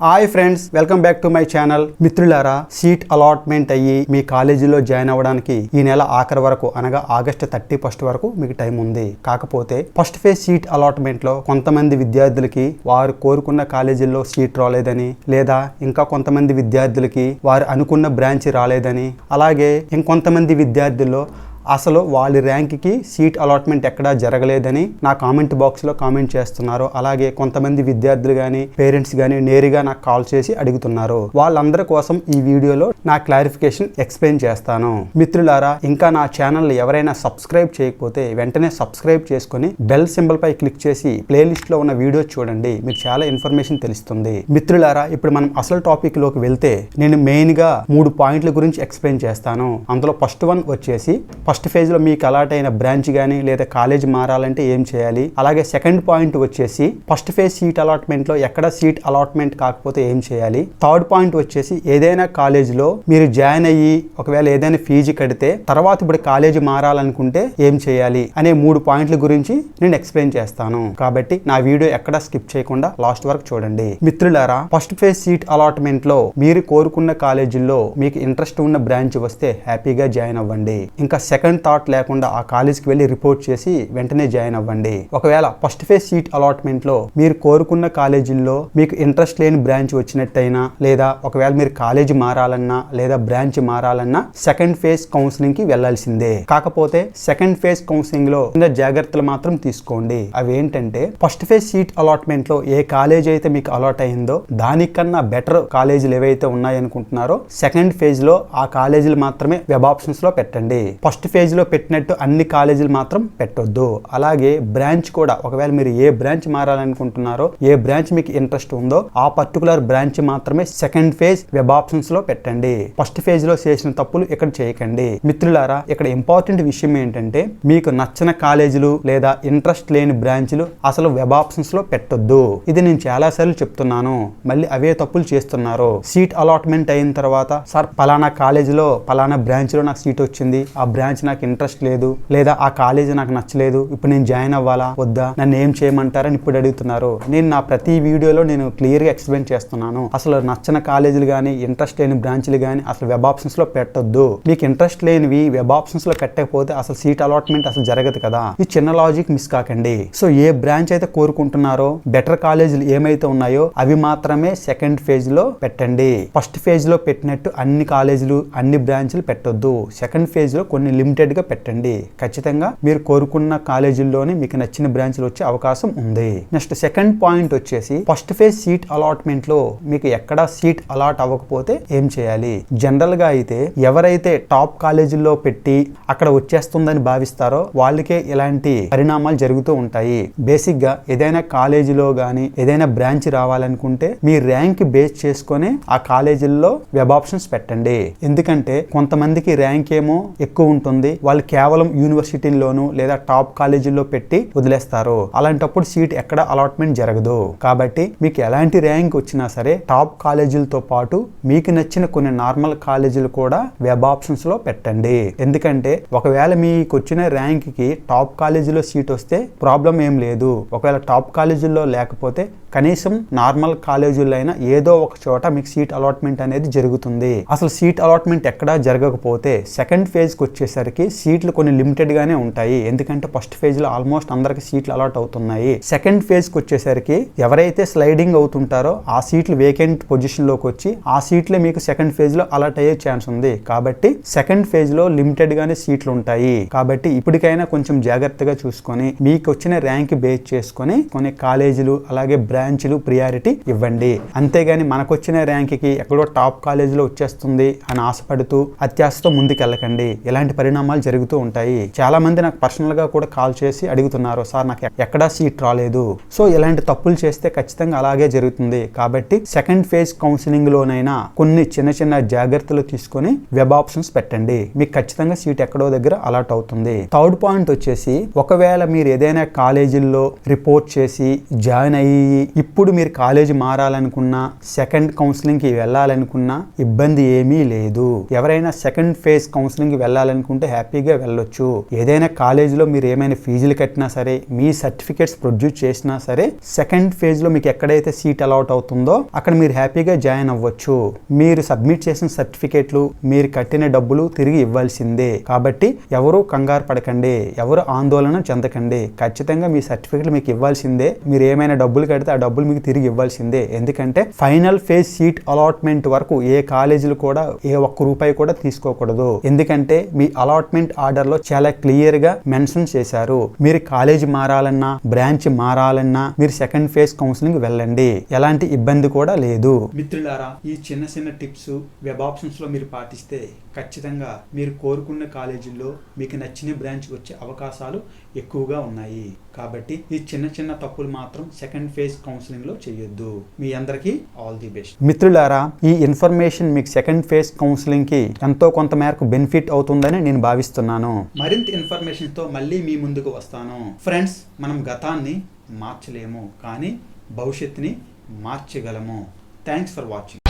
Hi friends welcome back to my channel మిత్రులారా seat allotment అయ్యి మీ కాలేజీలో జాయిన్ అవ్వడానికి ఈ నెల ఆఖరి వరకు అనగా ఆగస్టు థర్టీ ఫస్ట్ వరకు మీకు టైం ఉంది. కాకపోతే ఫస్ట్ ఫేజ్ సీట్ అలాట్మెంట్లో కొంతమంది విద్యార్థులకి వారు కోరుకున్న కాలేజీల్లో సీట్ రాలేదని లేదా ఇంకా కొంతమంది విద్యార్థులకి వారు అనుకున్న బ్రాంచ్ రాలేదని అలాగే ఇంకొంతమంది విద్యార్థుల్లో అసలు వాళ్ళ ర్యాంక్కి సీట్ అలాట్మెంట్ ఎక్కడా జరగలేదని నా కామెంట్ బాక్స్లో కామెంట్ చేస్తున్నారు. అలాగే కొంతమంది విద్యార్థులు కానీ పేరెంట్స్ కానీ నేరుగా నాకు కాల్ చేసి అడుగుతున్నారు. వాళ్ళందరి కోసం ఈ వీడియోలో నా క్లారిఫికేషన్ ఎక్స్ప్లెయిన్ చేస్తాను. మిత్రులారా ఇంకా నా ఛానల్ ఎవరైనా సబ్స్క్రైబ్ చేయకపోతే వెంటనే సబ్స్క్రైబ్ చేసుకొని బెల్ సింబల్ పై క్లిక్ చేసి ప్లేలిస్ట్లో ఉన్న వీడియో చూడండి. మీకు చాలా ఇన్ఫర్మేషన్ తెలుస్తుంది. మిత్రులారా ఇప్పుడు మనం అసలు టాపిక్లోకి వెళ్తే నేను మెయిన్గా మూడు పాయింట్ల గురించి ఎక్స్ప్లెయిన్ చేస్తాను. అందులో ఫస్ట్ వన్ వచ్చేసి ఫస్ట్ ఫస్ట్ ఫేజ్లో మీకు అలాట్ అయిన బ్రాంచ్ కానీ లేదా కాలేజ్ మారాలంటే ఏం చేయాలి? అలాగే సెకండ్ పాయింట్ వచ్చేసి ఫస్ట్ ఫేజ్ సీట్ అలాట్మెంట్లో ఎక్కడ సీట్ అలాట్మెంట్ కాకపోతే ఏం చేయాలి? థర్డ్ పాయింట్ వచ్చేసి ఏదైనా కాలేజీలో మీరు జాయిన్ అయ్యి ఒకవేళ ఏదైనా ఫీజు కడితే తర్వాత ఇప్పుడు కాలేజీ మారాలనుకుంటే ఏం చేయాలి? అనే మూడు పాయింట్ల గురించి నేను ఎక్స్ప్లెయిన్ చేస్తాను. కాబట్టి నా వీడియో ఎక్కడ స్కిప్ చేయకుండా లాస్ట్ వరకు చూడండి. మిత్రులారా ఫస్ట్ ఫేజ్ సీట్ అలాట్మెంట్లో మీరు కోరుకున్న కాలేజీల్లో మీకు ఇంట్రెస్ట్ ఉన్న బ్రాంచ్ వస్తే హ్యాపీగా జాయిన్ అవ్వండి. ఇంకా సెకండ్ థాట్ లేకుండా ఆ కాలేజీకి వెళ్ళి రిపోర్ట్ చేసి వెంటనే జాయిన్ అవ్వండి. ఒకవేళ ఫస్ట్ ఫేజ్ సీట్ అలాట్మెంట్లో మీరు కోరుకున్న కాలేజీల్లో మీకు ఇంట్రెస్ట్ లేని బ్రాంచ్ వచ్చినట్టయినా లేదా ఒకవేళ మీరు కాలేజీ మారాలన్నా లేదా బ్రాంచ్ మారాలన్నా సెకండ్ ఫేజ్ కౌన్సిలింగ్కి వెళ్ళాల్సిందే కాకపోతే సెకండ్ ఫేజ్ కౌన్సిలింగ్లో చిన్న జాగ్రత్తలు మాత్రం తీసుకోండి. అవి ఏంటంటే ఫస్ట్ ఫేజ్ సీట్ అలాట్మెంట్లో ఏ కాలేజ్ అయితే మీకు అలాట్ అయిందో దానికన్నా బెటర్ కాలేజీలు ఏవైతే ఉన్నాయనుకుంటున్నారో సెకండ్ ఫేజ్లో ఆ కాలేజీలు మాత్రమే వెబ్ ఆప్షన్స్లో పెట్టండి. ఫస్ట్ ఫేజ్లో పెట్టినట్టు అన్ని కాలేజీలు మాత్రం పెట్టొద్దు. అలాగే బ్రాంచ్ కూడా ఒకవేళ మీరు ఏ బ్రాంచ్ మారాలనుకుంటున్నారో ఏ బ్రాంచ్ మీకు ఇంట్రెస్ట్ ఉందో ఆ పర్టికులర్ బ్రాంచ్ మాత్రమే సెకండ్ ఫేజ్ వెబ్ ఆప్షన్స్లో పెట్టండి. ఫస్ట్ ఫేజ్లో చేసిన తప్పులు ఇక్కడ చేయకండి. మిత్రులారా ఇక్కడ ఇంపార్టెంట్ విషయం ఏంటంటే మీకు నచ్చిన కాలేజీలు లేదా ఇంట్రెస్ట్ లేని బ్రాంచ్లు అసలు వెబ్ ఆప్షన్స్లో పెట్టొద్దు. ఇది నేను చాలా సార్లు చెప్తున్నాను. మళ్ళీ అవే తప్పులు చేస్తున్నారు. సీట్ అలాట్మెంట్ అయిన తర్వాత సార్ పలానా కాలేజీలో పలానా బ్రాంచ్లో నాకు సీట్ వచ్చింది. ఆ బ్రాంచ్ నాకు ఇంట్రెస్ట్ లేదు లేదా ఆ కాలేజీ నాకు నచ్చలేదు ఇప్పుడు నేను జాయిన్ అవ్వాలా వద్దా నన్ను ఏం చేయమంటారని ఇప్పుడు అడుగుతున్నారు. నేను నా ప్రతి వీడియోలో నేను క్లియర్గా ఎక్స్ప్లెయిన్ చేస్తున్నాను. అసలు నచ్చిన కాలేజీలు కానీ ఇంట్రెస్ట్ లేని బ్రాంచ్లు కానీ అసలు వెబ్ ఆప్షన్స్లో పెట్టొద్దు. మీకు ఇంట్రెస్ట్ లేనివి వెబ్ ఆప్షన్స్లో పెట్టకపోతే అసలు సీట్ అలాట్మెంట్ అసలు జరగదు కదా. ఈ చిన్న లాజిక్ మిస్ కాకండి. సో ఏ బ్రాంచ్ అయితే కోరుకుంటున్నారో బెటర్ కాలేజీలు ఏమైతే ఉన్నాయో అవి మాత్రమే సెకండ్ ఫేజ్లో పెట్టండి. ఫస్ట్ ఫేజ్లో పెట్టినట్టు అన్ని కాలేజీలు అన్ని బ్రాంచ్లు పెట్టొద్దు. సెకండ్ ఫేజ్లో కొన్ని లిమిట్ గా పెట్టండి. ఖచ్చితంగా మీరు కోరుకున్న కాలేజీల్లోనే మీకు నచ్చిన బ్రాంచ్లు వచ్చే అవకాశం ఉంది. నెక్స్ట్ సెకండ్ పాయింట్ వచ్చేసి ఫస్ట్ ఫేజ్ సీట్ అలాట్మెంట్లో మీకు ఎక్కడ సీట్ అలాట్ అవ్వకపోతే ఏం చేయాలి? జనరల్గా అయితే ఎవరైతే టాప్ కాలేజీల్లో పెట్టి అక్కడ వచ్చేస్తుందని భావిస్తారో వాళ్ళకే ఇలాంటి పరిణామాలు జరుగుతూ ఉంటాయి. బేసిక్గా ఏదైనా కాలేజీలో గానీ ఏదైనా బ్రాంచ్ రావాలనుకుంటే మీ ర్యాంక్ బేస్ చేసుకొని ఆ కాలేజీల్లో వెబ్ ఆప్షన్స్ పెట్టండి. ఎందుకంటే కొంతమందికి ర్యాంక్ ఏమో ఎక్కువ ఉంటుంది. వాళ్ళు కేవలం యూనివర్సిటీల్లోనూ లేదా టాప్ కాలేజీల్లో పెట్టి వదిలేస్తారు. అలాంటప్పుడు సీట్ ఎక్కడ అలాట్మెంట్ జరగదు. కాబట్టి మీకు ఎలాంటి ర్యాంక్ వచ్చినా సరే టాప్ కాలేజీలతో పాటు మీకు నచ్చిన కొన్ని నార్మల్ కాలేజీలు కూడా వెబ్ ఆప్షన్స్లో పెట్టండి. ఎందుకంటే ఒకవేళ మీకు వచ్చిన ర్యాంక్కి టాప్ కాలేజీలో సీట్ వస్తే ప్రాబ్లం ఏం లేదు. ఒకవేళ టాప్ కాలేజీల్లో లేకపోతే కనీసం నార్మల్ కాలేజీల్లో అయినా ఏదో ఒక చోట మీకు సీట్ అలాట్మెంట్ అనేది జరుగుతుంది. అసలు సీట్ అలాట్మెంట్ ఎక్కడా జరగకపోతే సెకండ్ ఫేజ్కి వచ్చేసరికి సీట్లు కొన్ని లిమిటెడ్గానే ఉంటాయి. ఎందుకంటే ఫస్ట్ ఫేజ్లో ఆల్మోస్ట్ అందరికి సీట్లు అలాట్ అవుతున్నాయి. సెకండ్ ఫేజ్కి వచ్చేసరికి ఎవరైతే స్లైడింగ్ అవుతుంటారో ఆ సీట్లు వేకెంట్ పొజిషన్లోకి వచ్చి ఆ సీట్లే మీకు సెకండ్ ఫేజ్లో అలాట్ అయ్యే ఛాన్స్ ఉంది. కాబట్టి సెకండ్ ఫేజ్లో లిమిటెడ్గానే సీట్లు ఉంటాయి. కాబట్టి ఇప్పటికైనా కొంచెం జాగ్రత్తగా చూసుకొని మీకు వచ్చిన ర్యాంక్ బేస్ చేసుకొని కొన్ని కాలేజీలు అలాగే బ్రాంచ్లు ప్రియారిటీ ఇవ్వండి. అంతేగాని మనకొచ్చిన ర్యాంక్కి ర్యాంక్కి ఎక్కడో టాప్ కాలేజీలో వచ్చేస్తుంది అని ఆశపడుతూ అత్యాశతో ముందుకెళ్ళకండి. ఇలాంటి పరిణామాలు జరుగుతూ ఉంటాయి. చాలా మంది నాకు పర్సనల్గా కూడా కాల్ చేసి అడుగుతున్నారు సార్ నాకు ఎక్కడా సీట్ రాలేదు. సో ఇలాంటి తప్పులు చేస్తే ఖచ్చితంగా అలాగే జరుగుతుంది. కాబట్టి సెకండ్ ఫేజ్ కౌన్సిలింగ్ లోనైనా కొన్ని చిన్న చిన్న జాగ్రత్తలు తీసుకొని వెబ్ ఆప్షన్స్ పెట్టండి. మీకు ఖచ్చితంగా సీట్ ఎక్కడో దగ్గర అలాట్ అవుతుంది. థర్డ్ పాయింట్ వచ్చేసి ఒకవేళ మీరు ఏదైనా కాలేజీల్లో రిపోర్ట్ చేసి జాయిన్ అయ్యి ఇప్పుడు మీరు కాలేజీ మారాలనుకున్నా సెకండ్ కౌన్సిలింగ్కి వెళ్ళాలనుకున్నా ఇబ్బంది ఏమీ లేదు. ఎవరైనా సెకండ్ ఫేజ్ కౌన్సిలింగ్కి వెళ్ళాలనుకుంటే హ్యాపీగా వెళ్ళొచ్చు. ఏదైనా కాలేజీలో మీరు ఏమైనా ఫీజులు కట్టినా సరే మీ సర్టిఫికేట్స్ ప్రొడ్యూస్ చేసినా సరే సెకండ్ ఫేజ్లో మీకు ఎక్కడైతే సీట్ అలాట్ అవుతుందో అక్కడ మీరు హ్యాపీగా జాయిన్ అవ్వచ్చు. మీరు సబ్మిట్ చేసిన సర్టిఫికేట్లు మీరు కట్టిన డబ్బులు తిరిగి ఇవ్వాల్సిందే. కాబట్టి ఎవరు కంగారు పడకండి. ఎవరు ఆందోళన చెందకండి. ఖచ్చితంగా మీ సర్టిఫికేట్లు మీకు ఇవ్వాల్సిందే. మీరు ఏమైనా డబ్బులు కడితే ఆ డబ్బులు మీకు తిరిగి ఇవ్వాల్సిందే. ఎందుకంటే ఫైనల్ ఫేజ్ సీట్ అలాట్మెంట్ వరకు ఏ కాలేజీలు కూడా ఏ ఒక్క రూపాయి కూడా తీసుకోకూడదు. ఎందుకంటే మీ అలాట్మెంట్ ఆర్డర్లో చాలా క్లియర్గా మెన్షన్ చేశారు. మీరు కాలేజీ మారాలన్నా బ్రాంచ్ మారాలన్నా మీరు సెకండ్ ఫేజ్ కౌన్సిలింగ్ వెళ్ళండి. ఎలాంటి ఇబ్బంది కూడా లేదు. మిత్రులారా ఈ చిన్న చిన్న టిప్స్ వెబ్ ఆప్షన్స్లో మీరు పాటిస్తే ఖచ్చితంగా మీరు కోరుకున్న కాలేజీల్లో మీకు నచ్చిన బ్రాంచ్ వచ్చే అవకాశాలు ఎక్కువగా ఉన్నాయి. కాబట్టి ఈ చిన్న చిన్న తప్పులు మాత్రం సెకండ్ ఫేజ్ కౌన్సిలింగ్లో చేయొద్దు. మీ అందరికీ ఆల్ ది బెస్ట్ మిత్రులారా ఈ ఇన్ఫర్మేషన్ మీకు సెకండ్ ఫేజ్ కౌన్సిలింగ్కి ఎంతో కొంత మేరకు బెనిఫిట్ అవుతుందని నేను భావిస్తున్నాను. మరింత ఇన్ఫర్మేషన్తో మళ్ళీ మీ ముందుకు వస్తాను. ఫ్రెండ్స్ మనం గతాన్ని మార్చలేము కానీ భవిష్యత్తుని మార్చగలము. Thanks for watching